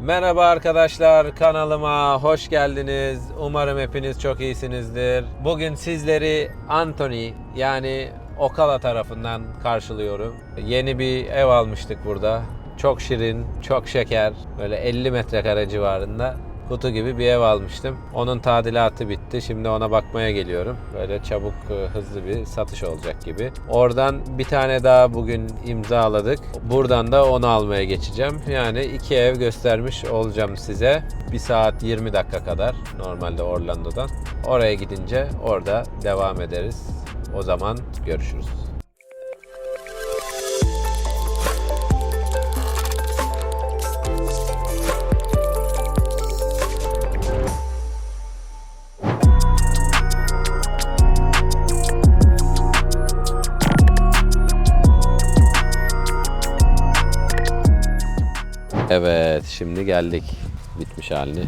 Merhaba arkadaşlar kanalıma hoş geldiniz. Umarım hepiniz çok iyisinizdir. Bugün sizleri Anthony yani Okala tarafından karşılıyorum. Yeni bir ev almıştık burada. Çok şirin, çok şeker. Böyle 50 metrekare civarında kutu gibi bir ev almıştım. Onun tadilatı bitti. Şimdi ona bakmaya geliyorum. Böyle çabuk, e, hızlı bir satış olacak gibi. Oradan bir tane daha bugün imzaladık. Buradan da onu almaya geçeceğim. Yani iki ev göstermiş olacağım size. 1 saat 20 dakika kadar normalde Orlando'dan. Oraya gidince orada devam ederiz. O zaman görüşürüz. Evet, şimdi geldik bitmiş halini.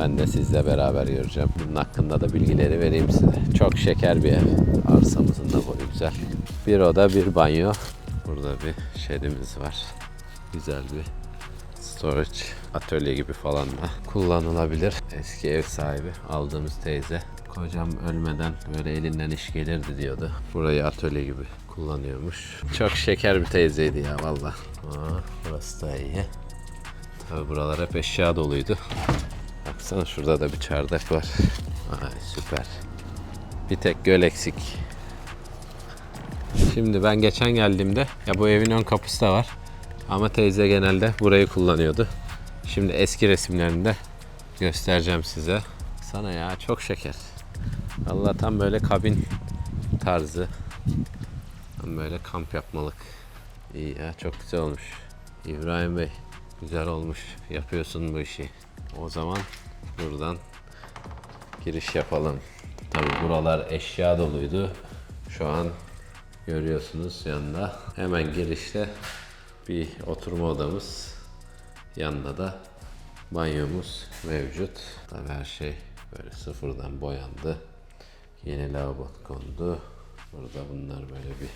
Ben de sizle beraber göreceğim. Bunun hakkında da bilgileri vereyim size. Çok şeker bir ev. Arsamızın da boyu güzel. Bir oda, bir banyo. Burada bir şedimiz var. Güzel bir storage atölye gibi falan da kullanılabilir. Eski ev sahibi aldığımız teyze kocam ölmeden böyle elinden iş gelirdi diyordu. Burayı atölye gibi kullanıyormuş. Çok şeker bir teyzeydi ya valla. Burası da iyi. Tabi buralar hep eşya doluydu. Baksana şurada da bir çardak var. Ay süper. Bir tek göl eksik. Şimdi ben geçen geldiğimde ya bu evin ön kapısı da var. Ama teyze genelde burayı kullanıyordu. Şimdi eski resimlerini de göstereceğim size. Sana ya çok şeker. Allah tam böyle kabin tarzı. Tam böyle kamp yapmalık. İyi ya çok güzel olmuş. İbrahim Bey güzel olmuş. Yapıyorsun bu işi. O zaman buradan giriş yapalım. Tabi buralar eşya doluydu. Şu an görüyorsunuz yanında. Hemen girişte bir oturma odamız. Yanında da banyomuz mevcut. Tabi her şey böyle sıfırdan boyandı. Yeni lavabo kondu. Burada bunlar böyle bir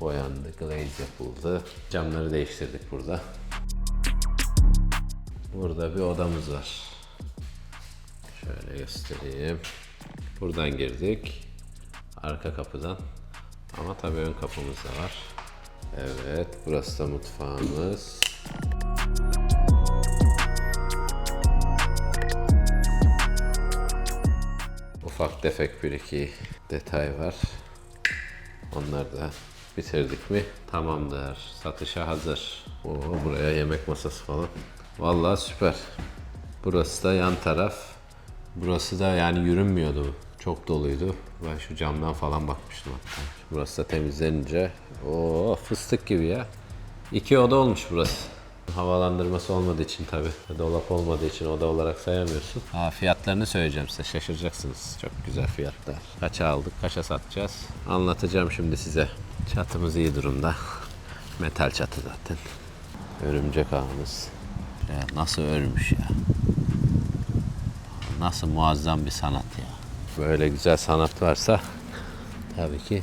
boyandı, glaze yapıldı. Camları değiştirdik burada. Burada bir odamız var. Şöyle göstereyim. Buradan girdik. Arka kapıdan. Ama tabii ön kapımız da var. Evet, burası da mutfağımız. Ufak tefek bir iki detay var. Onları da bitirdik mi tamamdır. Satışa hazır. Oo, buraya yemek masası falan. Vallahi süper. Burası da yan taraf. Burası da yani yürünmüyordu. Çok doluydu. Ben şu camdan falan bakmıştım hatta. Burası da temizlenince o fıstık gibi ya. İki oda olmuş burası. Havalandırması olmadığı için tabi. Dolap olmadığı için oda olarak sayamıyorsun. Aa, fiyatlarını söyleyeceğim size şaşıracaksınız. Çok güzel fiyatlar. Kaça aldık, kaça satacağız? Anlatacağım şimdi size. Çatımız iyi durumda. Metal çatı zaten. Örümcek ağımız. Ya nasıl örmüş ya. Nasıl muazzam bir sanat ya. Böyle güzel sanat varsa tabii ki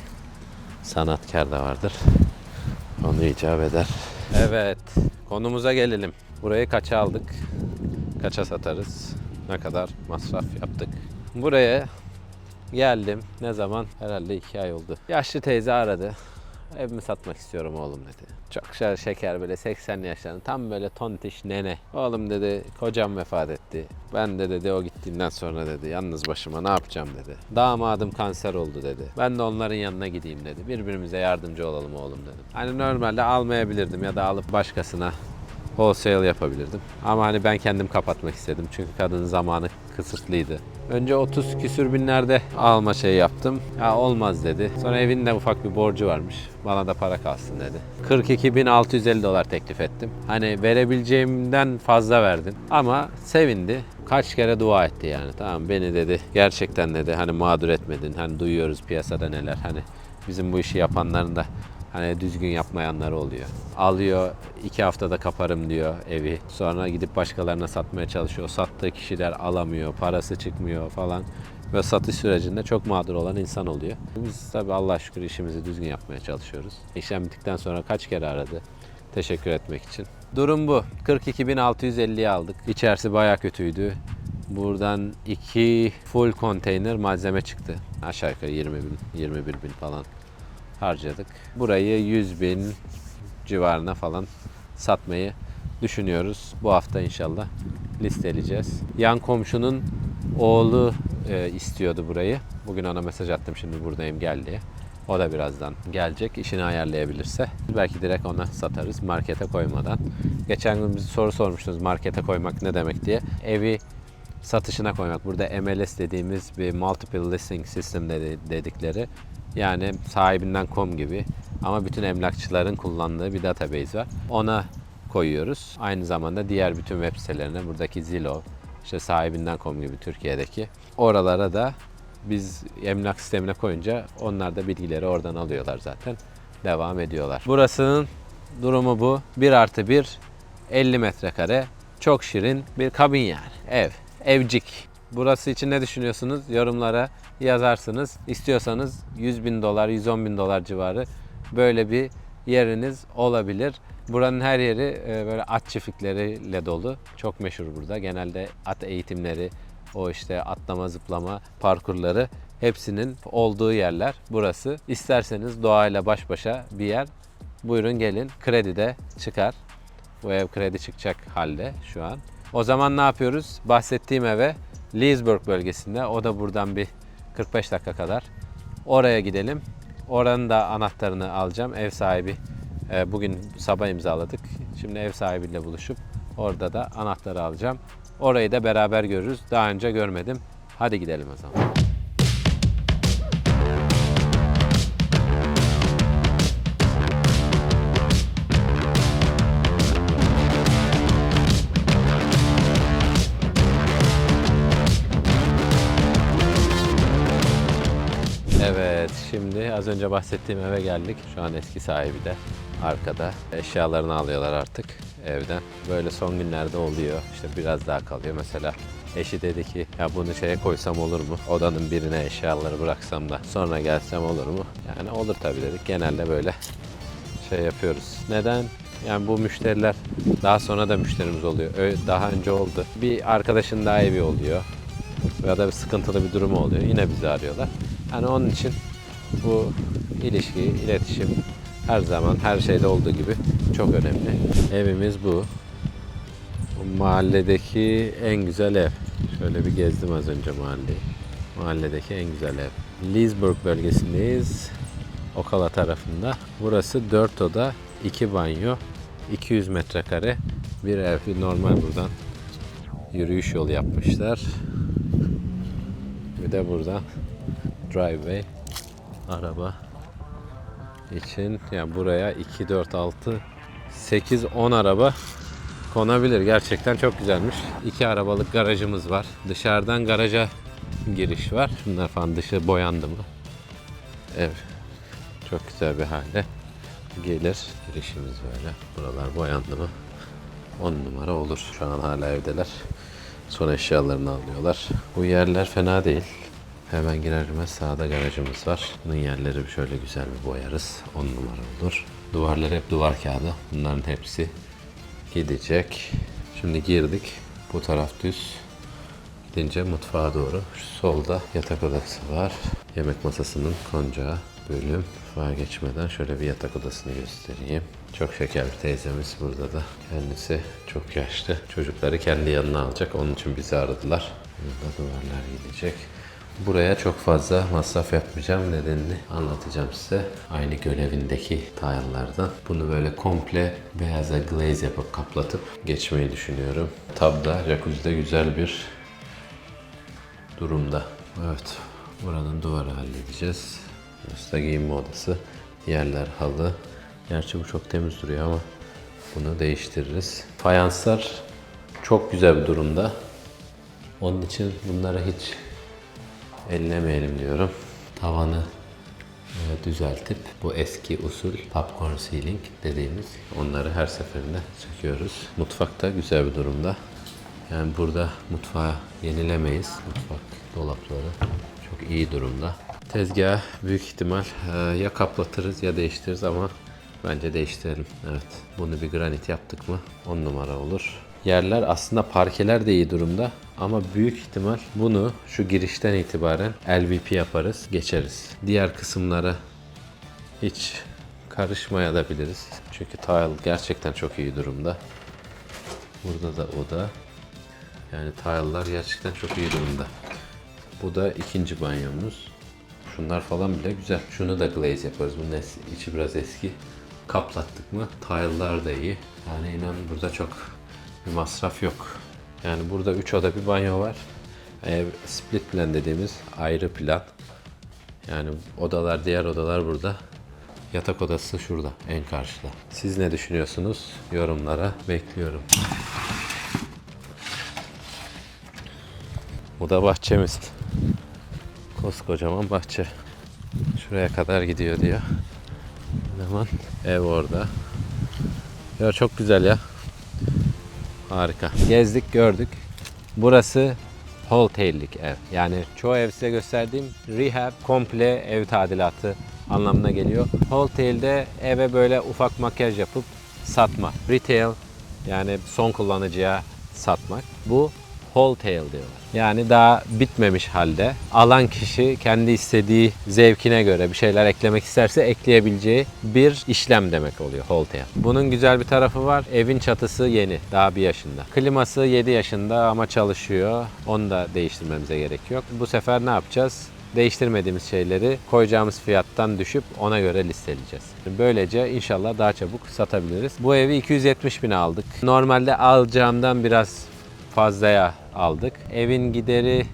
sanatkar da vardır. Onu icap eder. Evet, konumuza gelelim. Burayı kaça aldık? Kaça satarız? Ne kadar masraf yaptık? Buraya geldim. Ne zaman? Herhalde iki ay oldu. Yaşlı teyze aradı. Evimi satmak istiyorum oğlum dedi. Çok şer şeker böyle 80 yaşlarında tam böyle tontiş nene. Oğlum dedi kocam vefat etti. Ben de dedi o gittiğinden sonra dedi yalnız başıma ne yapacağım dedi. Damadım kanser oldu dedi. Ben de onların yanına gideyim dedi. Birbirimize yardımcı olalım oğlum dedim. Hani normalde almayabilirdim ya da alıp başkasına wholesale yapabilirdim. Ama hani ben kendim kapatmak istedim. Çünkü kadının zamanı kısıtlıydı. Önce 30 küsür binlerde alma şey yaptım. Ya olmaz dedi. Sonra evinde ufak bir borcu varmış. Bana da para kalsın dedi. 42.650 dolar teklif ettim. Hani verebileceğimden fazla verdim. Ama sevindi. Kaç kere dua etti yani. Tamam beni dedi. Gerçekten dedi hani mağdur etmedin. Hani duyuyoruz piyasada neler. Hani bizim bu işi yapanların da Hani düzgün yapmayanlar oluyor. Alıyor iki haftada kaparım diyor evi. Sonra gidip başkalarına satmaya çalışıyor. Sattığı kişiler alamıyor, parası çıkmıyor falan. Ve satış sürecinde çok mağdur olan insan oluyor. Biz tabii Allah şükür işimizi düzgün yapmaya çalışıyoruz. İşlem bittikten sonra kaç kere aradı. teşekkür etmek için. Durum bu. 42.650'ye aldık. İçerisi baya kötüydü. Buradan iki full konteyner malzeme çıktı. Aşağı yukarı 20 bin, 21 bin falan harcadık. Burayı 100 bin civarına falan satmayı düşünüyoruz. Bu hafta inşallah listeleyeceğiz. Yan komşunun oğlu e, istiyordu burayı. Bugün ona mesaj attım şimdi buradayım gel diye. O da birazdan gelecek işini ayarlayabilirse. Belki direkt ona satarız markete koymadan. Geçen gün bir soru sormuştunuz markete koymak ne demek diye. Evi satışına koymak. Burada MLS dediğimiz bir multiple listing system dedi- dedikleri. Yani sahibinden com gibi ama bütün emlakçıların kullandığı bir database var. Ona koyuyoruz. Aynı zamanda diğer bütün web sitelerine buradaki Zillow, işte sahibinden com gibi Türkiye'deki oralara da biz emlak sistemine koyunca onlar da bilgileri oradan alıyorlar zaten. Devam ediyorlar. Burasının durumu bu. 1 artı 1 50 metrekare. Çok şirin bir kabin yani. Ev. Evcik. Burası için ne düşünüyorsunuz? Yorumlara yazarsınız. İstiyorsanız 100 bin dolar, 110 bin dolar civarı böyle bir yeriniz olabilir. Buranın her yeri e, böyle at çiftlikleriyle dolu. Çok meşhur burada. Genelde at eğitimleri, o işte atlama, zıplama parkurları hepsinin olduğu yerler burası. İsterseniz doğayla baş başa bir yer. Buyurun gelin. Kredi de çıkar. Bu ev kredi çıkacak halde şu an. O zaman ne yapıyoruz? Bahsettiğim eve Leesburg bölgesinde. O da buradan bir 45 dakika kadar. Oraya gidelim. Oranın da anahtarını alacağım. Ev sahibi e, bugün sabah imzaladık. Şimdi ev sahibiyle buluşup orada da anahtarı alacağım. Orayı da beraber görürüz. Daha önce görmedim. Hadi gidelim o zaman. Evet, şimdi az önce bahsettiğim eve geldik. Şu an eski sahibi de arkada. Eşyalarını alıyorlar artık evden. Böyle son günlerde oluyor. İşte biraz daha kalıyor. Mesela eşi dedi ki ya bunu şeye koysam olur mu? Odanın birine eşyaları bıraksam da sonra gelsem olur mu? Yani olur tabii dedik. Genelde böyle şey yapıyoruz. Neden? Yani bu müşteriler daha sonra da müşterimiz oluyor. Daha önce oldu. Bir arkadaşın daha evi oluyor ya da bir sıkıntılı bir durumu oluyor. Yine bizi arıyorlar. Yani onun için bu ilişki, iletişim her zaman her şeyde olduğu gibi çok önemli. Evimiz bu. Bu mahalledeki en güzel ev. Şöyle bir gezdim az önce mahalleyi. Mahalledeki en güzel ev. Leesburg bölgesindeyiz. Okala tarafında. Burası 4 oda, 2 banyo, 200 metrekare bir ev. Normal buradan yürüyüş yolu yapmışlar. Bir de burada driveway araba için yani buraya 2 4 6 8 10 araba konabilir. Gerçekten çok güzelmiş. İki arabalık garajımız var. Dışarıdan garaja giriş var. Şunlar falan dışı boyandı mı? Ev çok güzel bir halde gelir. Girişimiz böyle. Buralar boyandı mı? 10 numara olur. Şu an hala evdeler. Son eşyalarını alıyorlar. Bu yerler fena değil. Hemen girer sağda garajımız var. Bunun yerleri şöyle güzel bir boyarız. 10 numara olur. Duvarlar hep duvar kağıdı. Bunların hepsi gidecek. Şimdi girdik. Bu taraf düz. Gidince mutfağa doğru. Şu solda yatak odası var. Yemek masasının koncağı bölüm. Mutfağa geçmeden şöyle bir yatak odasını göstereyim. Çok şeker bir teyzemiz burada da. Kendisi çok yaşlı. Çocukları kendi yanına alacak. Onun için bizi aradılar. Burada duvarlar gidecek. Buraya çok fazla masraf yapmayacağım. Nedenini anlatacağım size. Aynı görevindeki tile'lardan. Bunu böyle komple beyaza glaze yapıp kaplatıp geçmeyi düşünüyorum. Tabda, jacuzzi'de güzel bir durumda. Evet, buranın duvarı halledeceğiz. Burası da giyinme odası. Yerler halı. Gerçi bu çok temiz duruyor ama bunu değiştiririz. Fayanslar çok güzel bir durumda. Onun için bunları hiç ellemeyelim diyorum. Tavanı e, düzeltip bu eski usul popcorn ceiling dediğimiz onları her seferinde söküyoruz. Mutfakta güzel bir durumda. Yani burada mutfağı yenilemeyiz. Mutfak dolapları çok iyi durumda. Tezgah büyük ihtimal e, ya kaplatırız ya değiştiririz ama Bence değiştirelim. Evet. Bunu bir granit yaptık mı 10 numara olur. Yerler aslında parkeler de iyi durumda. Ama büyük ihtimal bunu şu girişten itibaren LVP yaparız, geçeriz. Diğer kısımlara hiç karışmaya da biliriz. Çünkü tile gerçekten çok iyi durumda. Burada da o da. Yani tile'lar gerçekten çok iyi durumda. Bu da ikinci banyomuz. Şunlar falan bile güzel. Şunu da glaze yaparız. Bunun içi biraz eski. Kaplattık mı tile'lar da iyi. Yani inan burada çok bir masraf yok. Yani burada 3 oda bir banyo var. Ev split plan dediğimiz ayrı plan. Yani odalar diğer odalar burada. Yatak odası şurada en karşıda. Siz ne düşünüyorsunuz? Yorumlara bekliyorum. Bu da bahçemiz. Koskocaman bahçe. Şuraya kadar gidiyor diyor. Hemen ev orada. Ya çok güzel ya. Harika. Gezdik gördük. Burası wholetail'lik ev. Yani çoğu ev size gösterdiğim rehab komple ev tadilatı anlamına geliyor. Wholetail'de eve böyle ufak makyaj yapıp satma. Retail yani son kullanıcıya satmak. Bu wholetail diyorlar. Yani daha bitmemiş halde alan kişi kendi istediği zevkine göre bir şeyler eklemek isterse ekleyebileceği bir işlem demek oluyor wholetail. Bunun güzel bir tarafı var. Evin çatısı yeni. Daha bir yaşında. Kliması 7 yaşında ama çalışıyor. Onu da değiştirmemize gerek yok. Bu sefer ne yapacağız? değiştirmediğimiz şeyleri koyacağımız fiyattan düşüp ona göre listeleyeceğiz. Böylece inşallah daha çabuk satabiliriz. Bu evi 270 bin aldık. Normalde alacağımdan biraz fazlaya aldık. Evin gideri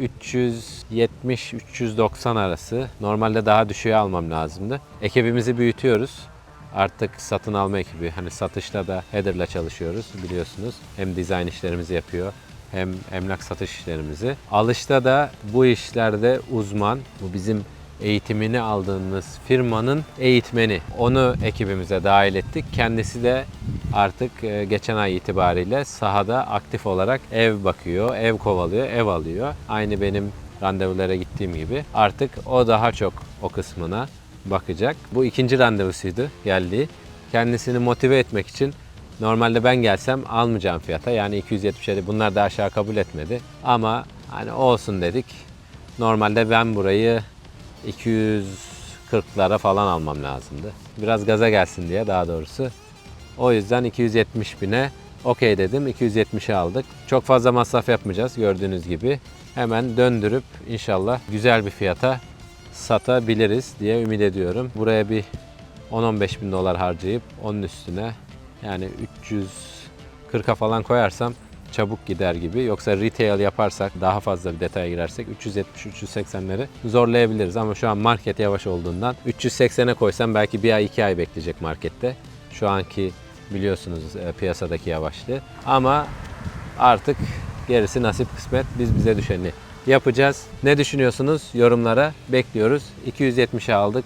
370-390 arası. Normalde daha düşüğe almam lazımdı. Ekibimizi büyütüyoruz. Artık satın alma ekibi. Hani satışta da Heather'la çalışıyoruz biliyorsunuz. Hem dizayn işlerimizi yapıyor hem emlak satış işlerimizi. Alışta da bu işlerde uzman. Bu bizim eğitimini aldığımız firmanın eğitmeni. Onu ekibimize dahil ettik. Kendisi de artık e, geçen ay itibariyle sahada aktif olarak ev bakıyor, ev kovalıyor, ev alıyor. Aynı benim randevulara gittiğim gibi. Artık o daha çok o kısmına bakacak. Bu ikinci randevusuydu geldiği. Kendisini motive etmek için Normalde ben gelsem almayacağım fiyata yani 277 bunlar da aşağı kabul etmedi. Ama hani olsun dedik. Normalde ben burayı 240'lara falan almam lazımdı. Biraz gaza gelsin diye daha doğrusu. O yüzden 270 bine okey dedim. 270'e aldık. Çok fazla masraf yapmayacağız gördüğünüz gibi. Hemen döndürüp inşallah güzel bir fiyata satabiliriz diye ümit ediyorum. Buraya bir 10-15 bin dolar harcayıp onun üstüne yani 340'a falan koyarsam çabuk gider gibi. Yoksa retail yaparsak daha fazla bir detaya girersek 370-380'leri zorlayabiliriz. Ama şu an market yavaş olduğundan 380'e koysam belki bir ay iki ay bekleyecek markette. Şu anki biliyorsunuz e, piyasadaki yavaşlığı. Ama artık gerisi nasip kısmet biz bize düşeni yapacağız. Ne düşünüyorsunuz? Yorumlara bekliyoruz. 270'e aldık.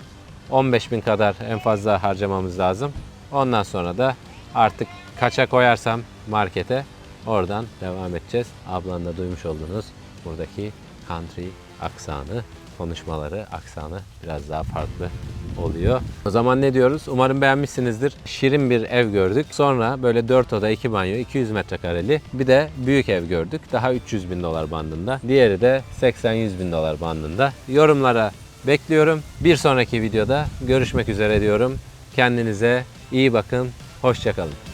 15 bin kadar en fazla harcamamız lazım. Ondan sonra da artık kaça koyarsam markete oradan devam edeceğiz. Ablan da duymuş olduğunuz buradaki country aksanı, konuşmaları, aksanı biraz daha farklı oluyor. O zaman ne diyoruz? Umarım beğenmişsinizdir. Şirin bir ev gördük. Sonra böyle 4 oda 2 banyo 200 metrekareli bir de büyük ev gördük. Daha 300 bin dolar bandında. Diğeri de 80-100 bin dolar bandında. Yorumlara bekliyorum. Bir sonraki videoda görüşmek üzere diyorum. Kendinize iyi bakın. Hoşçakalın.